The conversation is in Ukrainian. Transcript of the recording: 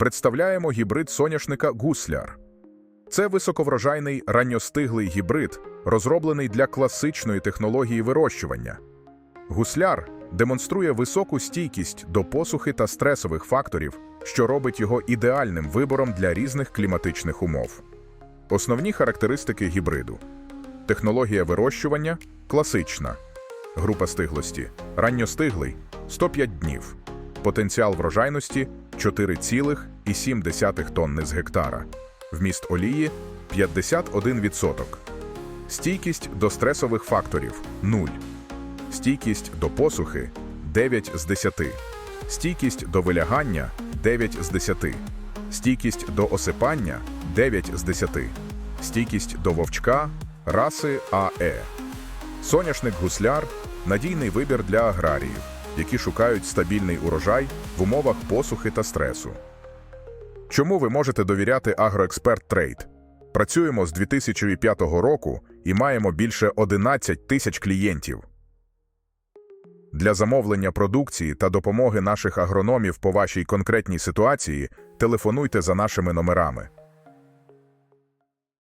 Представляємо гібрид соняшника гусляр. Це високоврожайний ранньостиглий гібрид, розроблений для класичної технології вирощування. Гусляр демонструє високу стійкість до посухи та стресових факторів, що робить його ідеальним вибором для різних кліматичних умов. Основні характеристики гібриду: технологія вирощування класична, група стиглості ранньостиглий 105 днів, потенціал врожайності 4,7 тонни з гектара, вміст олії 51%, стійкість до стресових факторів 0, стійкість до посухи 9 з 10, стійкість до вилягання 9 з 10, стійкість до осипання 9 з 10, стійкість до вовчка раси АЕ. Соняшник гусляр надійний вибір для аграріїв, які шукають стабільний урожай в умовах посухи та стресу. Чому ви можете довіряти Агроексперт Трейд? Працюємо з 2005 року і маємо більше 11 тисяч клієнтів. Для замовлення продукції та допомоги наших агрономів по вашій конкретній ситуації телефонуйте за нашими номерами.